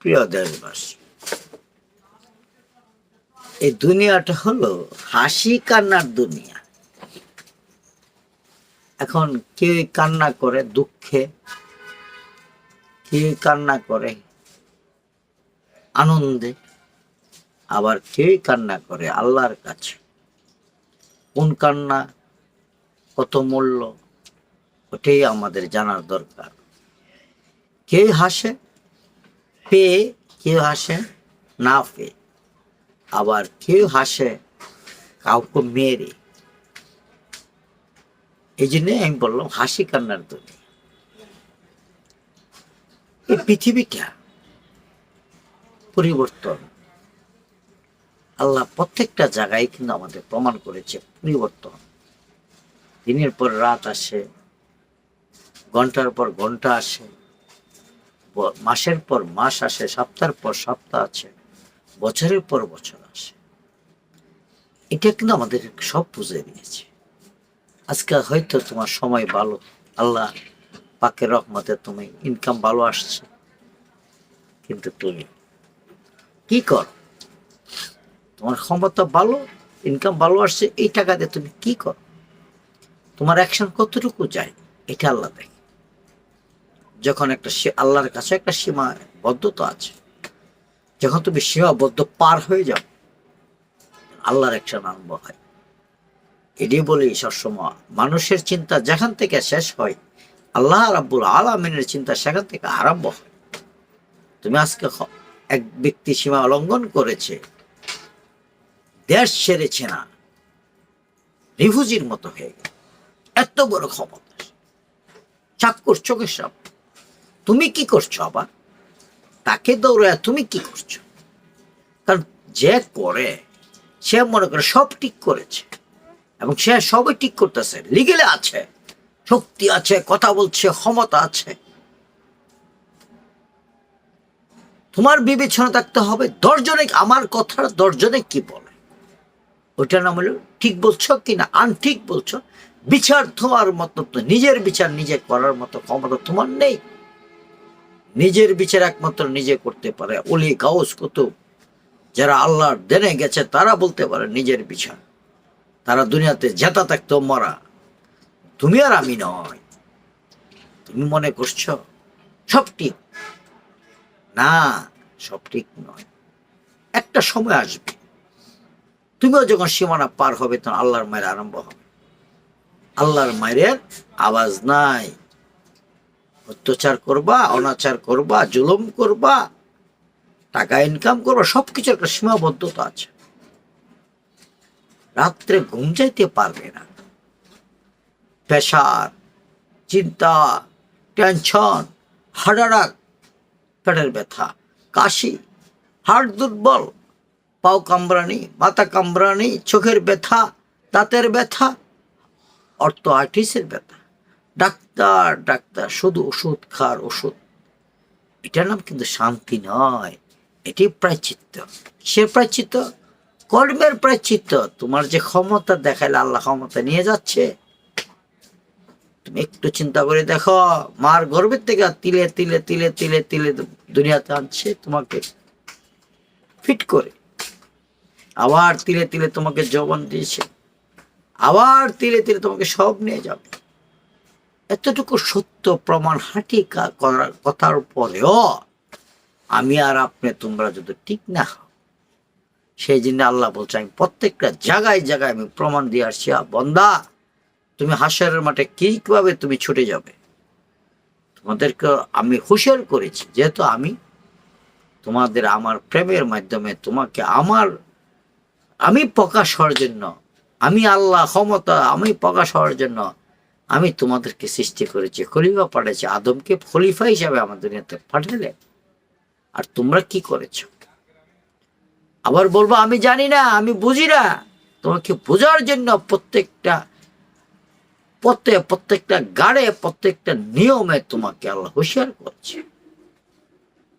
প্রিয় দেশবাসী, এই দুনিয়াটা হলো হাসি কান্নার দুনিয়া। এখন কেউ কান্না করে দুঃখে, কেউ কান্না করে আনন্দে, আবার কেউ কান্না করে আল্লাহর কাছে। কোন কান্না, কত মূল্য, ওটাই আমাদের জানার দরকার। কে হাসে পেয়ে কেউ হাসে, না পেয়ে আবার কেউ হাসে, কাউকে মেরে। এই জন্যে আমি বললাম, হাসি কান্নার দুনিয়া এই পৃথিবীটা পরিবর্তন। আল্লাহ প্রত্যেকটা জায়গায় কিন্তু আমাদের প্রমাণ করেছে, পরিবর্তন। দিনের পর রাত আসে, ঘণ্টার পর ঘণ্টা আসে। মাসের পর মাস আসে, সপ্তাহের পর সপ্তাহ আছে বছরের পর বছর আসে। এটা কিন্তু আমাদের সব বুঝে দিয়েছে। আজকে হয়তো তোমার সময় ভালো, আল্লাহ পাকের রহমতে তুমি ইনকাম ভালো আসছে। কিন্তু তুমি কি কর? তোমার ক্ষমতা ভালো ইনকাম ভালো আসছে, এই টাকা দিয়ে তুমি কি কর? তোমার অ্যাকশন কতটুকু যায়, এটা আল্লাহ দেখে। যখন একটা আল্লাহর কাছে একটা সীমাবদ্ধতা আছে, যখন তুমি সীমাবদ্ধ পার হয়ে যাও, আল্লাহর একটা আরম্ভ হয় এটাই বলি সবসময়, মানুষের চিন্তা যেখান থেকে শেষ হয়, আল্লাহ রাব্বুল আলমিনের চিন্তা সেখান থেকে আরম্ভ হয়। তুমি আজকে এক ব্যক্তি সীমা লঙ্ঘন করেছে, দেশ ছেড়েছে না রিফুজির মতো হয়ে গেল। এত বড় ক্ষমতা চাক্ষুর চোখের সাপ তুমি কি করছ, আবার? তাকে দৌড়ায় তুমি কি করছ? কারণ যে করে, সে মনে করে সব ঠিক করেছে এবং সে সবই ঠিক করতেছে। লিগেলে আছে, শক্তি আছে, কথা বলছে, ক্ষমতা আছে। তোমার বিবেচনা থাকতে হবে, দশজনে আমার কথার দশজনে কি বলে? ওটা নাম হলো, ঠিক বলছো কি না? আনঠিক বলছো। বিচার তোমার মতো, নিজের বিচার নিজে করার মতো ক্ষমতা তোমার নেই। নিজের বিচার একমাত্র নিজে করতে পারে। অলি গাউস কুতুব, যারা আল্লাহর দেনে গেছে, তারা বলতে পারে নিজের বিচার। তারা দুনিয়াতে জেতা থাকতো, মরা। তুমি আর আমি নয়। তুমি মনে করছ? সব ঠিক? না, সব ঠিক নয়। একটা সময় আসবে। তুমিও যখন সীমানা পার হবে, তখন আল্লাহর মায়ের আরম্ভ হবে। আল্লাহর মায়ের আওয়াজ নাই। অত্যাচার করবা, অনাচার করবা, জুলুম করবা, টাকা ইনকাম করবা, সবকিছুর একটা সীমাবদ্ধতা আছে। রাত্রে ঘুম যাইতে পারবে না। প্রেশার, চিন্তা, টেনশন হার্ডারাক পেটের ব্যথা, কাশি হাড় দুর্বল, পাও কামড়ানি, মাথা কামড়ানি, চোখের ব্যথা, দাঁতের ব্যথা, অর্থ আর্টিসের ব্যথা। ডাক্তার ডাক্তার শুধু ওষুধ খার, ওষুধ। এটার নাম কিন্তু শান্তি নয়। এটি প্রায়চিত্ত। সে প্রায়চিত্ত, কর্মের প্রায়চিত্ত। তোমার যে ক্ষমতা দেখাইলে আল্লাহ ক্ষমতা নিয়ে যাচ্ছে। তুমি একটু চিন্তা করে দেখো, মার গর্ভের থেকে তিলে তিলে তিলে তিলে তিলে দুনিয়াতে আনছে তোমাকে। ফিট করে। আবার তিলে তিলে তোমাকে যৌবন দিয়েছে। আবার তিলে তিলে তোমাকে সব নিয়ে যাবে। এতটুকু সত্য প্রমাণ হাঁটি করার কথার পরেও আমি আর আপনি তোমরা যদি ঠিক না হও, সেই জন্য আল্লাহ বলছে, আমি প্রত্যেকটা জায়গায় জায়গায় আমি প্রমাণ দিয়ে আসছি বন্দা, তুমি হাসরের মাঠে কীভাবে তুমি ছুটে যাবে? তোমাদেরকে আমি হুঁশিয়ার করেছি, যেহেতু আমি তোমাদের আমার প্রেমের মাধ্যমে তোমাকে আমার, আমি প্রকাশ হওয়ার জন্য, আমি আল্লাহ ক্ষমতা, আমি প্রকাশ হওয়ার জন্য আমি তোমাদেরকে সৃষ্টি করেছি, খলিফা পাঠাইছি আদমকে খলিফা হিসাবে আমার দুনিয়াতে পাঠালে আর তোমরা কি করেছ? আবার বলব, আমি জানি না, আমি বুঝি না। তোমাকে বোঝার জন্য প্রত্যেকটা প্রত্যেক প্রত্যেকটা গাড়ে, প্রত্যেকটা নিয়মে তোমাকে আল্লাহ হুঁশিয়ার করছে।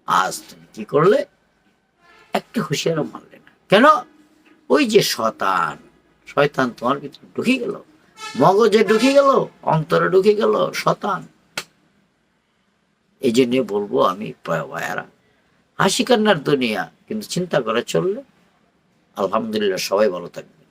আজ তুমি কি করলে? একটা হুঁশিয়ারও মানলে না। কেন? ওই যে শতান শয়তান তোমার ভিতরে ঢুকে গেল। মগজে ঢুকে গেল, অন্তরে ঢুকে গেল, শতান। এই জন্য বলব আমি ভাইয়ারা হাসি কান্নার দুনিয়া, কিন্তু চিন্তা করে চললে, আলহামদুলিল্লাহ, সবাই ভালো থাকবে।